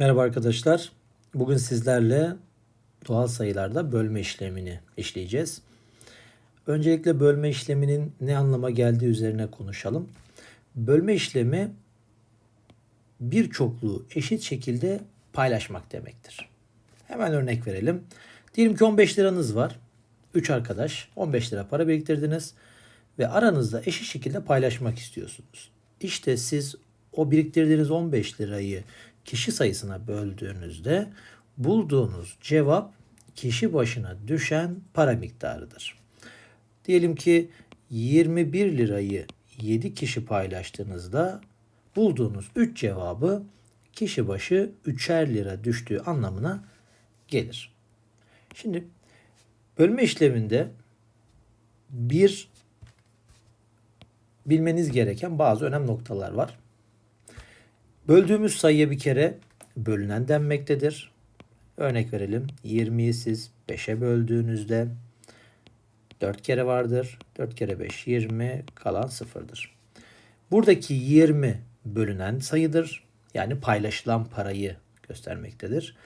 Merhaba arkadaşlar. Bugün sizlerle doğal sayılarda bölme işlemini işleyeceğiz. Öncelikle bölme işleminin ne anlama geldiği üzerine konuşalım. Bölme işlemi bir çokluğu eşit şekilde paylaşmak demektir. Hemen örnek verelim. Diyelim ki 15 liranız var. 3 arkadaş 15 lira para biriktirdiniz ve aranızda eşit şekilde paylaşmak istiyorsunuz. İşte siz o biriktirdiğiniz 15 lirayı kişi sayısına böldüğünüzde bulduğunuz cevap kişi başına düşen para miktarıdır. Diyelim ki 21 lirayı 7 kişi paylaştığınızda bulduğunuz 3 cevabı kişi başı 3'er lira düştüğü anlamına gelir. Şimdi bölme işleminde bir bilmeniz gereken bazı önemli noktalar var. Böldüğümüz sayıya bir kere bölünen denmektedir. Örnek verelim. 20'yi siz 5'e böldüğünüzde 4 kere vardır. 4 kere 5 20 kalan 0'dır. Buradaki 20 bölünen sayıdır. Yani paylaşılan parayı göstermektedir.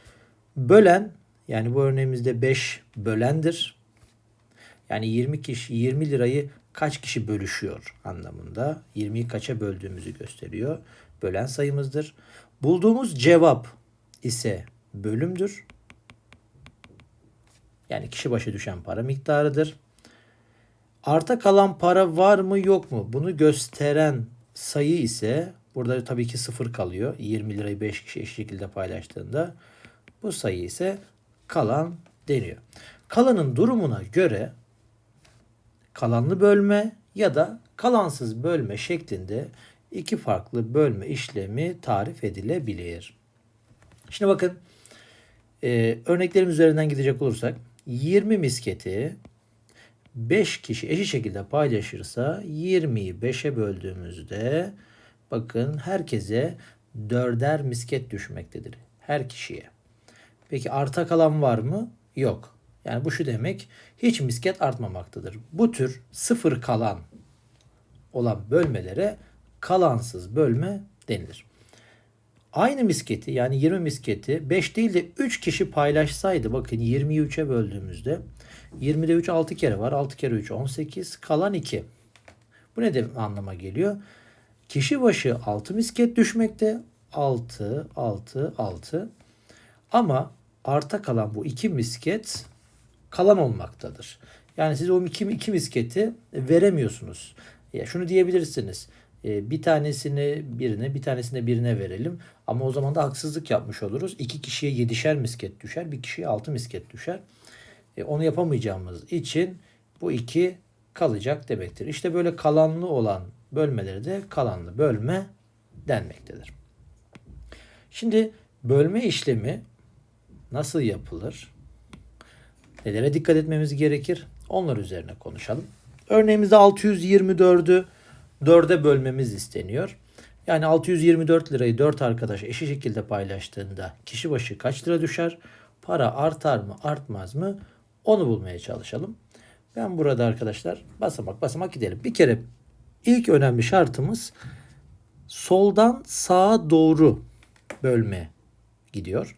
Bölen yani bu örneğimizde 5 bölendir. Yani 20 kişi 20 lirayı kaç kişi bölüşüyor anlamında. 20'yi kaça böldüğümüzü gösteriyor. Bölen sayımızdır. Bulduğumuz cevap ise bölümdür. Yani kişi başı düşen para miktarıdır. Arta kalan para var mı yok mu? Bunu gösteren sayı ise burada tabii ki sıfır kalıyor. 20 lirayı 5 kişi eşit şekilde paylaştığında bu sayı ise kalan deniyor. Kalanın durumuna göre kalanlı bölme ya da kalansız bölme şeklinde iki farklı bölme işlemi tarif edilebilir. Şimdi bakın e, örneklerim üzerinden gidecek olursak 20 misketi 5 kişi eşit şekilde paylaşırsa 20'yi 5'e böldüğümüzde bakın herkese dörder misket düşmektedir. Her kişiye. Peki arta kalan var mı? Yok. Yani bu şu demek hiç misket artmamaktadır. Bu tür sıfır kalan olan bölmelere kalansız bölme denilir. Aynı misketi yani 20 misketi 5 değil de 3 kişi paylaşsaydı bakın 20'yi 3'e böldüğümüzde 20'de 3 6 kere var. 6 kere 3 18 kalan 2. Bu ne de anlama geliyor? Kişi başı 6 misket düşmekte. 6 6 6 ama arta kalan bu 2 misket kalan olmaktadır. Yani siz o 2, 2 misketi veremiyorsunuz. Ya şunu diyebilirsiniz. E, bir tanesini birine, bir tanesini birine verelim. Ama o zaman da haksızlık yapmış oluruz. İki kişiye yedişer misket düşer, bir kişiye altı misket düşer. E, onu yapamayacağımız için bu iki kalacak demektir. İşte böyle kalanlı olan bölmeleri de kalanlı bölme denmektedir. Şimdi bölme işlemi nasıl yapılır? Nelere dikkat etmemiz gerekir? Onlar üzerine konuşalım. Örneğimizde 624'ü 4'e bölmemiz isteniyor. Yani 624 lirayı 4 arkadaş eşit şekilde paylaştığında kişi başı kaç lira düşer? Para artar mı artmaz mı? Onu bulmaya çalışalım. Ben burada arkadaşlar basamak basamak gidelim. Bir kere ilk önemli şartımız soldan sağa doğru bölme gidiyor.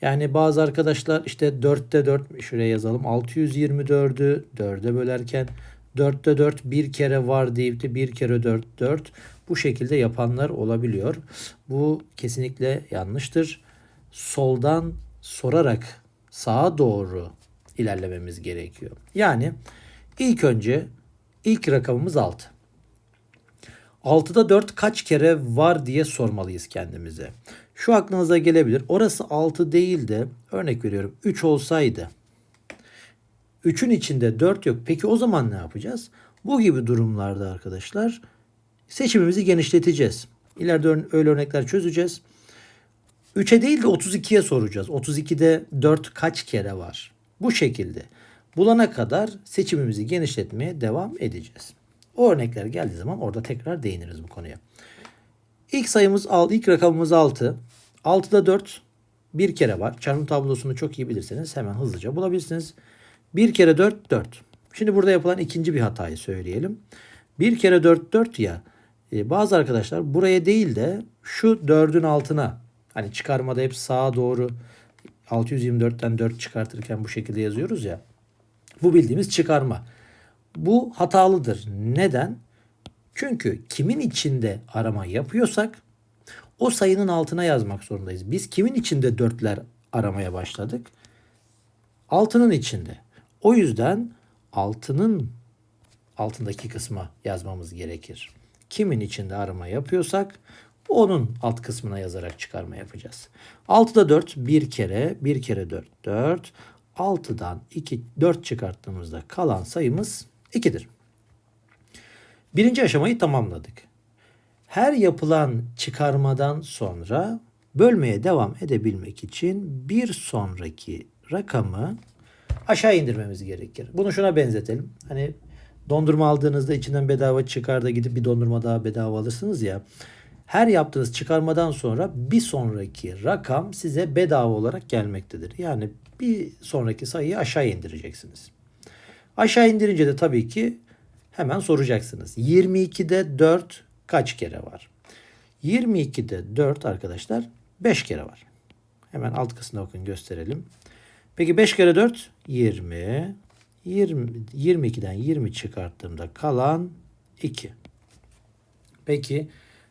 Yani bazı arkadaşlar işte 4'te 4 şuraya yazalım. 624'ü 4'e bölerken 4'te 4 bir kere var deyip de bir kere 4 4 bu şekilde yapanlar olabiliyor. Bu kesinlikle yanlıştır. Soldan sorarak sağa doğru ilerlememiz gerekiyor. Yani ilk önce ilk rakamımız 6. 6'da 4 kaç kere var diye sormalıyız kendimize. Şu aklınıza gelebilir. Orası 6 değil de örnek veriyorum 3 olsaydı 3'ün içinde 4 yok. Peki o zaman ne yapacağız? Bu gibi durumlarda arkadaşlar seçimimizi genişleteceğiz. İleride öyle örnekler çözeceğiz. 3'e değil de 32'ye soracağız. 32'de 4 kaç kere var? Bu şekilde bulana kadar seçimimizi genişletmeye devam edeceğiz. O örnekler geldiği zaman orada tekrar değiniriz bu konuya. İlk sayımız ilk rakamımız 6. 6'da 4 bir kere var. Çarpım tablosunu çok iyi bilirseniz hemen hızlıca bulabilirsiniz. 1 kere 4 4. Şimdi burada yapılan ikinci bir hatayı söyleyelim. 1 kere 4 4 ya. E, bazı arkadaşlar buraya değil de şu 4'ün altına Hani çıkarmada hep sağa doğru 624'ten 4 çıkartırken bu şekilde yazıyoruz ya. Bu bildiğimiz çıkarma. Bu hatalıdır. Neden? Çünkü kimin içinde arama yapıyorsak o sayının altına yazmak zorundayız. Biz kimin içinde dörtler aramaya başladık? Altının içinde. O yüzden altının altındaki kısma yazmamız gerekir. Kimin içinde arama yapıyorsak onun alt kısmına yazarak çıkarma yapacağız. 6'da 4 bir kere, bir kere 4 4. 6'dan 2 4 çıkarttığımızda kalan sayımız 2'dir. Birinci aşamayı tamamladık. Her yapılan çıkarmadan sonra bölmeye devam edebilmek için bir sonraki rakamı aşağı indirmemiz gerekir. Bunu şuna benzetelim. Hani dondurma aldığınızda içinden bedava çıkar da gidip bir dondurma daha bedava alırsınız ya. Her yaptığınız çıkarmadan sonra bir sonraki rakam size bedava olarak gelmektedir. Yani bir sonraki sayıyı aşağı indireceksiniz. Aşağı indirince de tabii ki hemen soracaksınız. 22'de 4 kaç kere var? 22'de 4 arkadaşlar 5 kere var. Hemen alt kısmına bakın gösterelim. Peki 5 kere 4 20. 20 22'den 20 çıkarttığımda kalan 2. Peki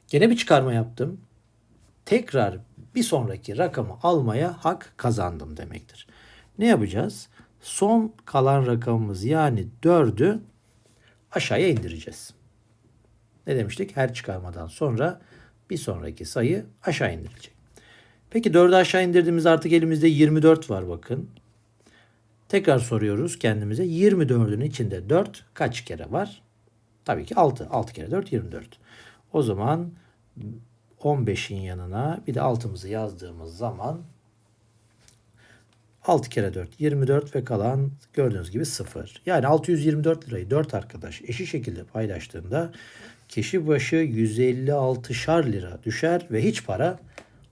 gene bir çıkarma yaptım. Tekrar bir sonraki rakamı almaya hak kazandım demektir. Ne yapacağız? Son kalan rakamımız yani 4'ü aşağıya indireceğiz. Ne demiştik? Her çıkarmadan sonra bir sonraki sayı aşağı indirilecek. Peki 4'ü aşağı indirdiğimiz artık elimizde 24 var bakın. Tekrar soruyoruz kendimize. 24'ün içinde 4 kaç kere var? Tabii ki 6. 6 kere 4 24. O zaman 15'in yanına bir de 6'mızı yazdığımız zaman 6 kere 4 24 ve kalan gördüğünüz gibi 0. Yani 624 lirayı 4 arkadaş eşit şekilde paylaştığında kişi başı 156'şar lira düşer ve hiç para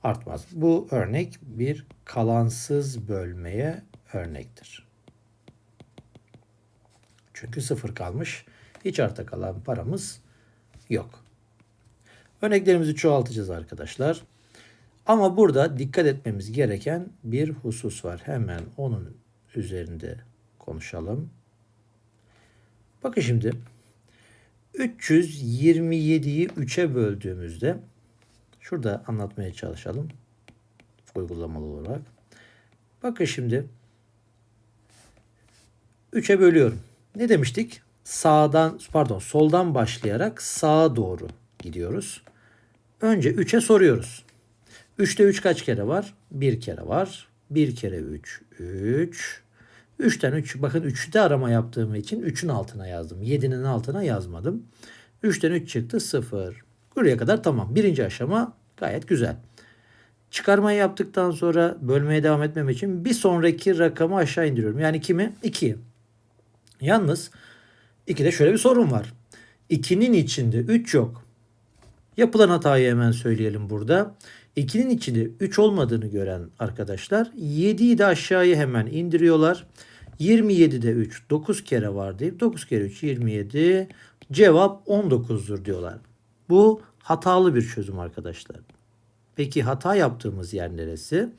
artmaz. Bu örnek bir kalansız bölmeye örnektir. Çünkü sıfır kalmış. Hiç arta kalan paramız yok. Örneklerimizi çoğaltacağız arkadaşlar. Ama burada dikkat etmemiz gereken bir husus var. Hemen onun üzerinde konuşalım. Bakın şimdi 327'yi 3'e böldüğümüzde şurada anlatmaya çalışalım. Uygulamalı olarak. Bakın şimdi 3'e bölüyorum. Ne demiştik? Sağdan pardon soldan başlayarak sağa doğru gidiyoruz. Önce 3'e soruyoruz. 3'te 3 kaç kere var? 1 kere var. 1 kere 3 3. 3'ten 3 bakın 3'te arama yaptığım için 3'ün altına yazdım. 7'nin altına yazmadım. 3'ten 3 çıktı 0. Buraya kadar tamam. Birinci aşama gayet güzel. Çıkarmayı yaptıktan sonra bölmeye devam etmem için bir sonraki rakamı aşağı indiriyorum. Yani kimi? 2'yi. Yalnız 2'de şöyle bir sorun var. 2'nin içinde 3 yok. Yapılan hatayı hemen söyleyelim burada. 2'nin içinde 3 olmadığını gören arkadaşlar 7'yi de aşağıya hemen indiriyorlar. 27'de 3 9 kere var deyip 9 kere 3 27 cevap 19'dur diyorlar. Bu hatalı bir çözüm arkadaşlar. Peki hata yaptığımız yer neresi?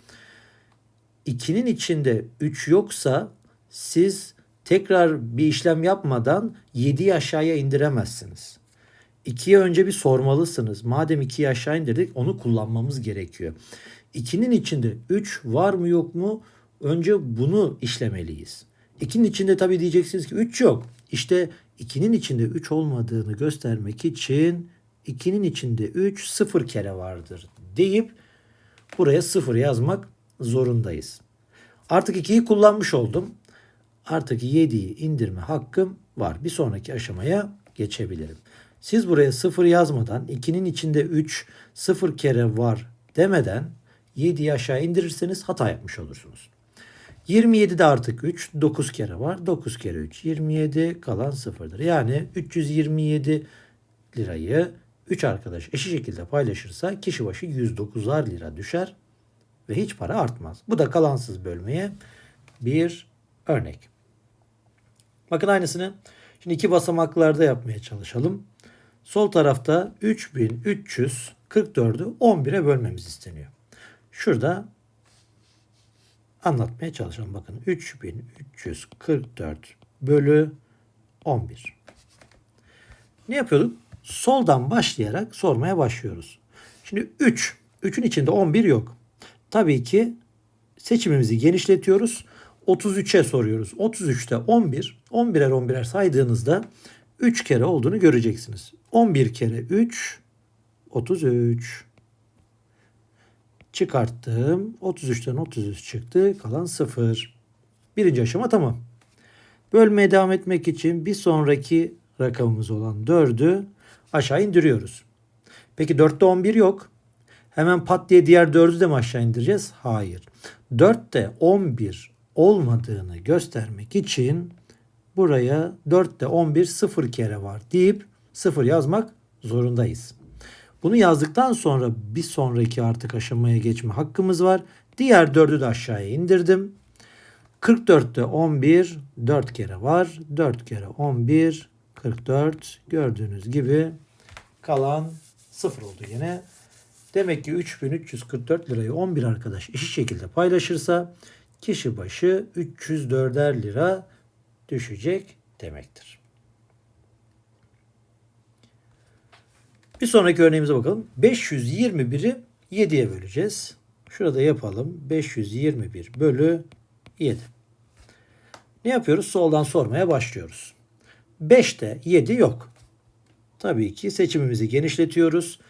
2'nin içinde 3 yoksa siz tekrar bir işlem yapmadan 7'yi aşağıya indiremezsiniz. 2'ye önce bir sormalısınız. Madem 2'yi aşağı indirdik onu kullanmamız gerekiyor. 2'nin içinde 3 var mı yok mu? Önce bunu işlemeliyiz. 2'nin içinde tabii diyeceksiniz ki 3 yok. İşte 2'nin içinde 3 olmadığını göstermek için 2'nin içinde 3 sıfır kere vardır deyip buraya 0 yazmak zorundayız. Artık 2'yi kullanmış oldum. Artık 7'yi indirme hakkım var. Bir sonraki aşamaya geçebilirim. Siz buraya 0 yazmadan 2'nin içinde 3 0 kere var demeden 7'yi aşağı indirirseniz hata yapmış olursunuz. 27'de artık 3 9 kere var. 9 kere 3 27 kalan 0'dır. Yani 327 lirayı 3 arkadaş eşit şekilde paylaşırsa kişi başı 109'ar lira düşer ve hiç para artmaz. Bu da kalansız bölmeye bir örnek. Bakın aynısını şimdi iki basamaklarda yapmaya çalışalım. Sol tarafta 3344'ü 11'e bölmemiz isteniyor. Şurada anlatmaya çalışalım. Bakın 3344 bölü 11. Ne yapıyorduk? Soldan başlayarak sormaya başlıyoruz. Şimdi 3. 3'ün içinde 11 yok. Tabii ki seçimimizi genişletiyoruz. 33'e soruyoruz. 33'te 11. 11'er 11'er saydığınızda 3 kere olduğunu göreceksiniz. 11 kere 3 33. Çıkarttım. 33'ten 33 çıktı. Kalan 0. Birinci aşama tamam. Bölmeye devam etmek için bir sonraki rakamımız olan 4'ü aşağı indiriyoruz. Peki 4'te 11 yok. Hemen pat diye diğer 4'ü de mi aşağı indireceğiz? Hayır. 4'te 11 olmadığını göstermek için buraya 4'te 11 sıfır kere var deyip sıfır yazmak zorundayız. Bunu yazdıktan sonra bir sonraki artık aşamaya geçme hakkımız var. Diğer 4'ü de aşağıya indirdim. 44'te 11 4 kere var. 4 kere 11 44 gördüğünüz gibi kalan 0 oldu yine. Demek ki 3344 lirayı 11 arkadaş eşit şekilde paylaşırsa kişi başı 304'er lira düşecek demektir. Bir sonraki örneğimize bakalım. 521'i 7'ye böleceğiz. Şurada yapalım. 521 bölü 7. Ne yapıyoruz? Soldan sormaya başlıyoruz. 5'te 7 yok. Tabii ki seçimimizi genişletiyoruz.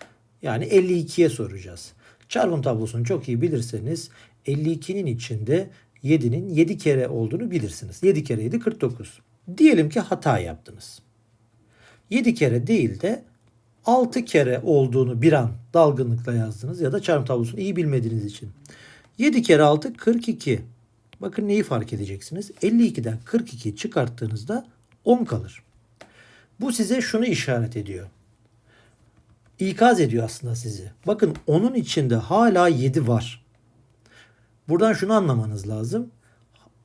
Yani 52'ye soracağız. Çarpım tablosunu çok iyi bilirseniz 52'nin içinde 7'nin 7 kere olduğunu bilirsiniz. 7 kere 7 49. Diyelim ki hata yaptınız. 7 kere değil de 6 kere olduğunu bir an dalgınlıkla yazdınız ya da çarpım tablosunu iyi bilmediğiniz için. 7 kere 6 42. Bakın neyi fark edeceksiniz? 52'den 42 çıkarttığınızda 10 kalır. Bu size şunu işaret ediyor. İkaz ediyor aslında sizi. Bakın onun içinde hala 7 var. Buradan şunu anlamanız lazım.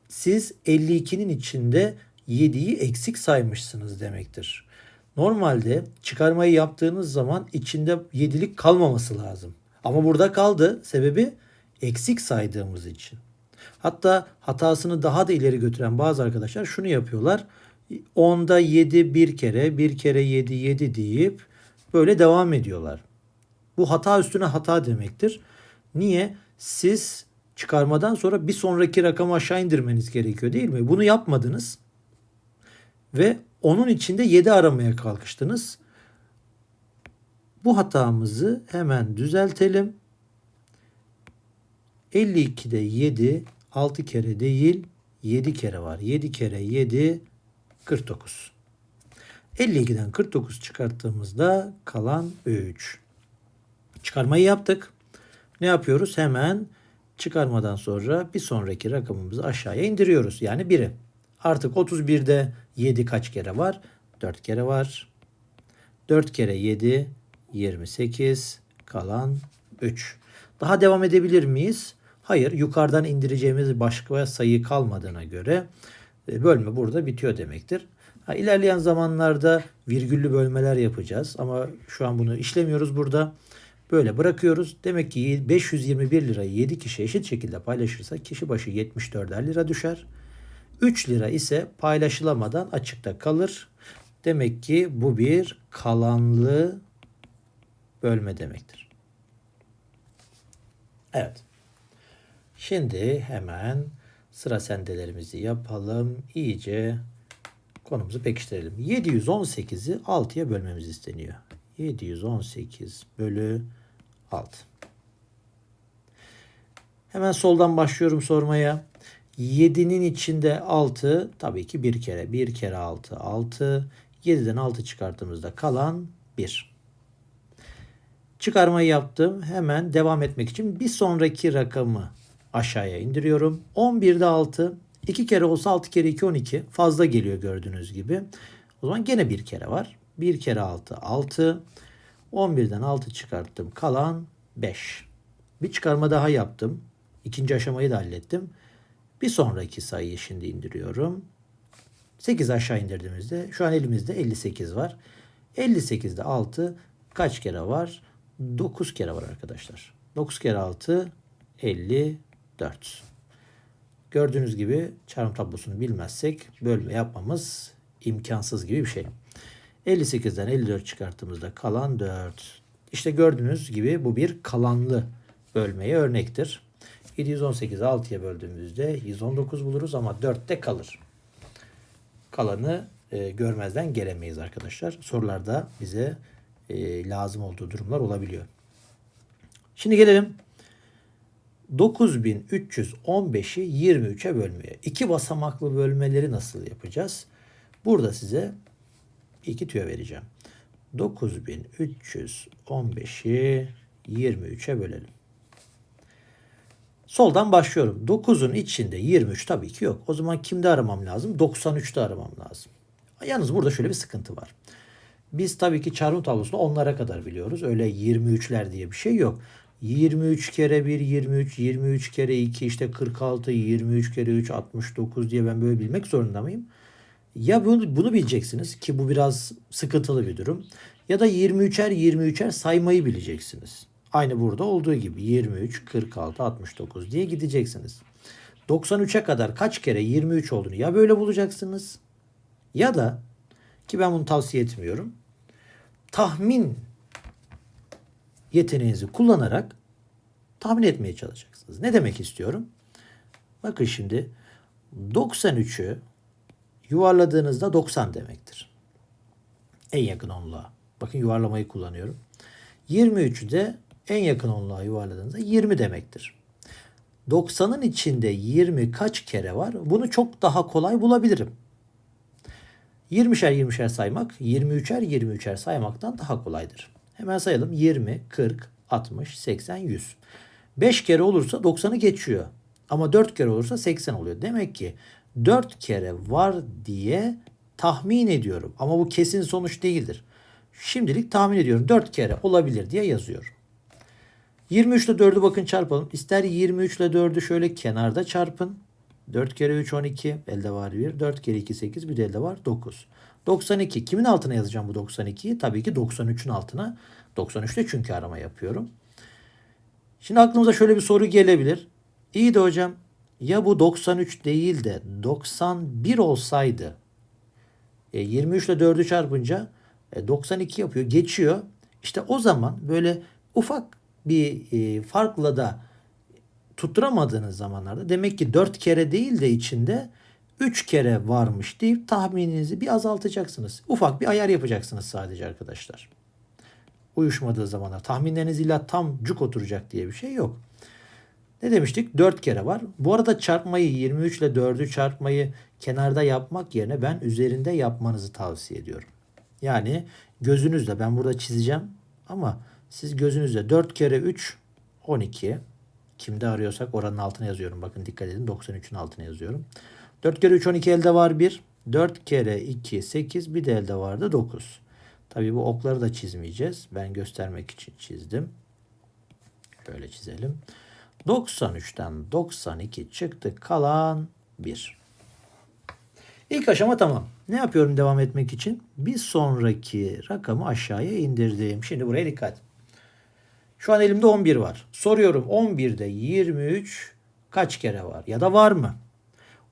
Siz 52'nin içinde 7'yi eksik saymışsınız demektir. Normalde çıkarmayı yaptığınız zaman içinde 7'lik kalmaması lazım. Ama burada kaldı. Sebebi eksik saydığımız için. Hatta hatasını daha da ileri götüren bazı arkadaşlar şunu yapıyorlar. 10'da 7 bir kere, bir kere 7 7 deyip böyle devam ediyorlar. Bu hata üstüne hata demektir. Niye? Siz çıkarmadan sonra bir sonraki rakamı aşağı indirmeniz gerekiyor değil mi? Bunu yapmadınız. Ve onun içinde 7 aramaya kalkıştınız. Bu hatamızı hemen düzeltelim. 52'de 7 6 kere değil 7 kere var. 7 kere 7 49. 52'den 49 çıkarttığımızda kalan 3. Çıkarmayı yaptık. Ne yapıyoruz? Hemen çıkarmadan sonra bir sonraki rakamımızı aşağıya indiriyoruz. Yani 1'i. Artık 31'de 7 kaç kere var? 4 kere var. 4 kere 7 28 kalan 3. Daha devam edebilir miyiz? Hayır, yukarıdan indireceğimiz başka sayı kalmadığına göre bölme burada bitiyor demektir. Ha, ilerleyen zamanlarda virgüllü bölmeler yapacağız ama şu an bunu işlemiyoruz burada. Böyle bırakıyoruz. Demek ki 521 lirayı 7 kişi eşit şekilde paylaşırsa kişi başı 74'er lira düşer. 3 lira ise paylaşılamadan açıkta kalır. Demek ki bu bir kalanlı bölme demektir. Evet. Şimdi hemen sıra sendelerimizi yapalım. İyice konumuzu pekiştirelim. 718'i 6'ya bölmemiz isteniyor. 718 bölü 6. Hemen soldan başlıyorum sormaya. 7'nin içinde 6 tabii ki bir kere. 1 kere 6 6. 7'den 6 çıkarttığımızda kalan 1. Çıkarmayı yaptım. Hemen devam etmek için bir sonraki rakamı aşağıya indiriyorum. 11'de 6. 2 kere olsa 6 kere 2 12. Fazla geliyor gördüğünüz gibi. O zaman gene bir kere var. 1 kere 6 6. 11'den 6 çıkarttım. Kalan 5. Bir çıkarma daha yaptım. İkinci aşamayı da hallettim. Bir sonraki sayıyı şimdi indiriyorum. 8 aşağı indirdiğimizde şu an elimizde 58 var. 58'de 6 kaç kere var? 9 kere var arkadaşlar. 9 kere 6 54. Gördüğünüz gibi çarpım tablosunu bilmezsek bölme yapmamız imkansız gibi bir şey. 58'den 54 çıkarttığımızda kalan 4. İşte gördüğünüz gibi bu bir kalanlı bölmeye örnektir. 718'i 6'ya böldüğümüzde 119 buluruz ama 4'te kalır. Kalanı e, görmezden gelemeyiz arkadaşlar. Sorularda bize e, lazım olduğu durumlar olabiliyor. Şimdi gelelim 9315'i 23'e bölmeye. İki basamaklı bölmeleri nasıl yapacağız? Burada size iki tüyo vereceğim. 9315'i 23'e bölelim. Soldan başlıyorum. 9'un içinde 23 tabii ki yok. O zaman kimde aramam lazım? 93'te aramam lazım. Yalnız burada şöyle bir sıkıntı var. Biz tabii ki çarpım tablosunu onlara kadar biliyoruz. Öyle 23'ler diye bir şey yok. 23 kere 1 23, 23 kere 2 işte 46, 23 kere 3 69 diye ben böyle bilmek zorunda mıyım? Ya bunu, bunu bileceksiniz ki bu biraz sıkıntılı bir durum. Ya da 23'er 23'er saymayı bileceksiniz. Aynı burada olduğu gibi 23, 46, 69 diye gideceksiniz. 93'e kadar kaç kere 23 olduğunu ya böyle bulacaksınız ya da ki ben bunu tavsiye etmiyorum. Tahmin yeteneğinizi kullanarak tahmin etmeye çalışacaksınız. Ne demek istiyorum? Bakın şimdi 93'ü yuvarladığınızda 90 demektir. En yakın onluğa. Bakın yuvarlamayı kullanıyorum. 23'ü de en yakın onluğa yuvarladığınızda 20 demektir. 90'ın içinde 20 kaç kere var? Bunu çok daha kolay bulabilirim. 20'şer 20'şer saymak 23'er 23'er saymaktan daha kolaydır. Hemen sayalım. 20, 40, 60, 80, 100. 5 kere olursa 90'ı geçiyor. Ama 4 kere olursa 80 oluyor. Demek ki 4 kere var diye tahmin ediyorum. Ama bu kesin sonuç değildir. Şimdilik tahmin ediyorum. 4 kere olabilir diye yazıyorum. 23 ile 4'ü bakın çarpalım. İster 23 ile 4'ü şöyle kenarda çarpın. 4 kere 3 12. Elde var 1. 4 kere 2 8. Bir de elde var 9. 92. Kimin altına yazacağım bu 92'yi? Tabii ki 93'ün altına. 93'te çünkü arama yapıyorum. Şimdi aklımıza şöyle bir soru gelebilir. İyi de hocam ya bu 93 değil de 91 olsaydı e, 23 ile 4'ü çarpınca e, 92 yapıyor. Geçiyor. İşte o zaman böyle ufak bir e, farkla da tutturamadığınız zamanlarda demek ki 4 kere değil de içinde 3 kere varmış deyip tahmininizi bir azaltacaksınız. Ufak bir ayar yapacaksınız sadece arkadaşlar. Uyuşmadığı zamanlar tahminleriniz illa tam cuk oturacak diye bir şey yok. Ne demiştik? 4 kere var. Bu arada çarpmayı 23 ile 4'ü çarpmayı kenarda yapmak yerine ben üzerinde yapmanızı tavsiye ediyorum. Yani gözünüzle ben burada çizeceğim ama siz gözünüzle 4 kere 3 12 kimde arıyorsak oranın altına yazıyorum. Bakın dikkat edin 93'ün altına yazıyorum. 4 kere 3 12 elde var 1. 4 kere 2 8 bir de elde vardı 9. Tabi bu okları da çizmeyeceğiz. Ben göstermek için çizdim. Şöyle çizelim. 93'ten 92 çıktı. Kalan 1. İlk aşama tamam. Ne yapıyorum devam etmek için? Bir sonraki rakamı aşağıya indirdim. Şimdi buraya dikkat. Şu an elimde 11 var. Soruyorum 11'de 23 kaç kere var? Ya da var mı?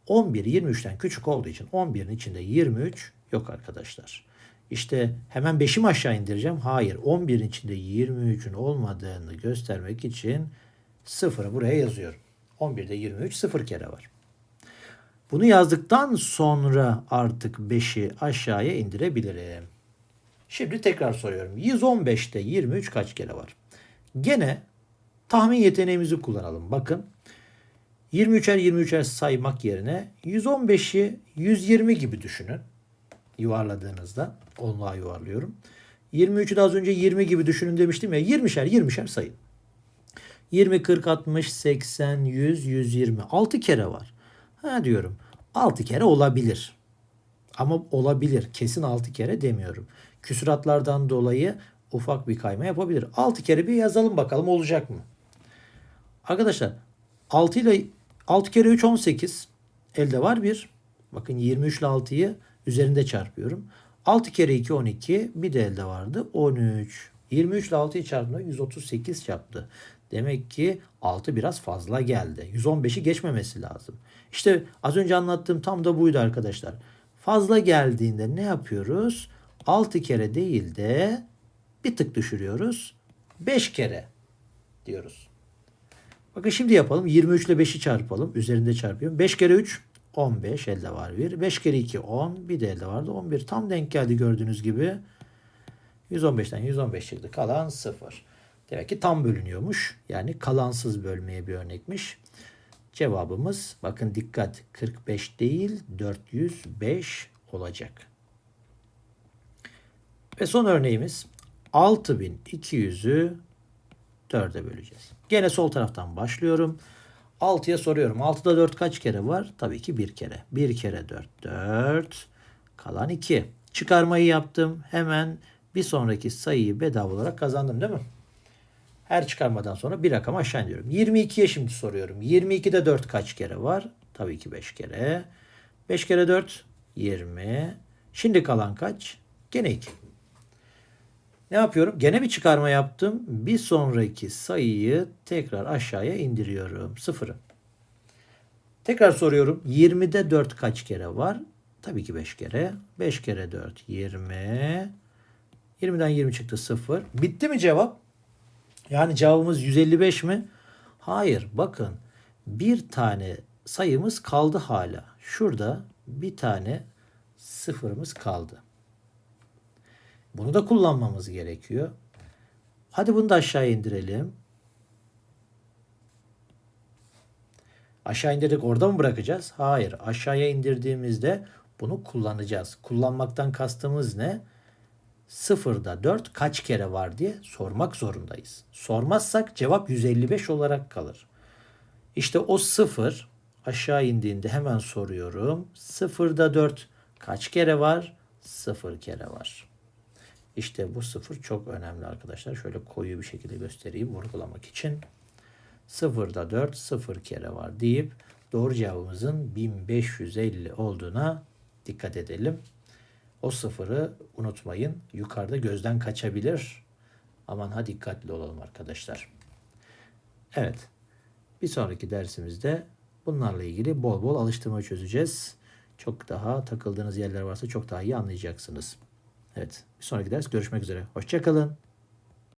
11 23'ten küçük olduğu için 11'in içinde 23 yok arkadaşlar. İşte hemen 5'i mi aşağı indireceğim? Hayır. 11'in içinde 23'ün olmadığını göstermek için sıfırı buraya yazıyorum. 11'de 23 sıfır kere var. Bunu yazdıktan sonra artık 5'i aşağıya indirebilirim. Şimdi tekrar soruyorum. 115'te 23 kaç kere var? Gene tahmin yeteneğimizi kullanalım. Bakın 23'er 23'er saymak yerine 115'i 120 gibi düşünün. Yuvarladığınızda onluğa yuvarlıyorum. 23'ü de az önce 20 gibi düşünün demiştim ya 20'şer 20'şer sayın. 20, 40, 60, 80, 100, 120. 6 kere var. Ha diyorum 6 kere olabilir. Ama olabilir. Kesin 6 kere demiyorum. Küsuratlardan dolayı ufak bir kayma yapabilir. 6 kere bir yazalım bakalım olacak mı? Arkadaşlar 6 ile 6 kere 3 18. Elde var 1. Bakın 23 ile 6'yı üzerinde çarpıyorum. 6 kere 2 12. Bir de elde vardı 13. 23 ile 6'yı çarptığımda 138 yaptı. Demek ki 6 biraz fazla geldi. 115'i geçmemesi lazım. İşte az önce anlattığım tam da buydu arkadaşlar. Fazla geldiğinde ne yapıyoruz? 6 kere değil de bir tık düşürüyoruz. 5 kere diyoruz. Bakın şimdi yapalım. 23 ile 5'i çarpalım. Üzerinde çarpıyorum. 5 kere 3 15 elde var bir. 5 kere 2 10. Bir de elde vardı 11. Tam denk geldi gördüğünüz gibi. 115'ten 115 çıktı. Kalan 0. Demek ki tam bölünüyormuş. Yani kalansız bölmeye bir örnekmiş. Cevabımız bakın dikkat 45 değil 405 olacak. Ve son örneğimiz 6200'ü 4'e böleceğiz. Gene sol taraftan başlıyorum. 6'ya soruyorum. 6'da 4 kaç kere var? Tabii ki 1 kere. 1 kere 4 4. Kalan 2. Çıkarmayı yaptım. Hemen bir sonraki sayıyı bedava olarak kazandım değil mi? Her çıkarmadan sonra bir rakam aşağı indiriyorum. 22'ye şimdi soruyorum. 22'de 4 kaç kere var? Tabii ki 5 kere. 5 kere 4 20. Şimdi kalan kaç? Gene 2. Ne yapıyorum? Gene bir çıkarma yaptım. Bir sonraki sayıyı tekrar aşağıya indiriyorum. Sıfırı. Tekrar soruyorum. 20'de 4 kaç kere var? Tabii ki 5 kere. 5 kere 4 20. 20'den 20 çıktı 0. Bitti mi cevap? Yani cevabımız 155 mi? Hayır. Bakın bir tane sayımız kaldı hala. Şurada bir tane sıfırımız kaldı. Bunu da kullanmamız gerekiyor. Hadi bunu da aşağı indirelim. Aşağı indirdik orada mı bırakacağız? Hayır. Aşağıya indirdiğimizde bunu kullanacağız. Kullanmaktan kastımız ne? Sıfırda 4 kaç kere var diye sormak zorundayız. Sormazsak cevap 155 olarak kalır. İşte o sıfır aşağı indiğinde hemen soruyorum. Sıfırda 4 kaç kere var? Sıfır kere var. İşte bu sıfır çok önemli arkadaşlar. Şöyle koyu bir şekilde göstereyim vurgulamak için. Sıfırda 4 sıfır kere var deyip doğru cevabımızın 1550 olduğuna dikkat edelim. O sıfırı unutmayın. Yukarıda gözden kaçabilir. Aman ha dikkatli olalım arkadaşlar. Evet. Bir sonraki dersimizde bunlarla ilgili bol bol alıştırma çözeceğiz. Çok daha takıldığınız yerler varsa çok daha iyi anlayacaksınız. Evet. Bir sonraki ders görüşmek üzere. Hoşçakalın.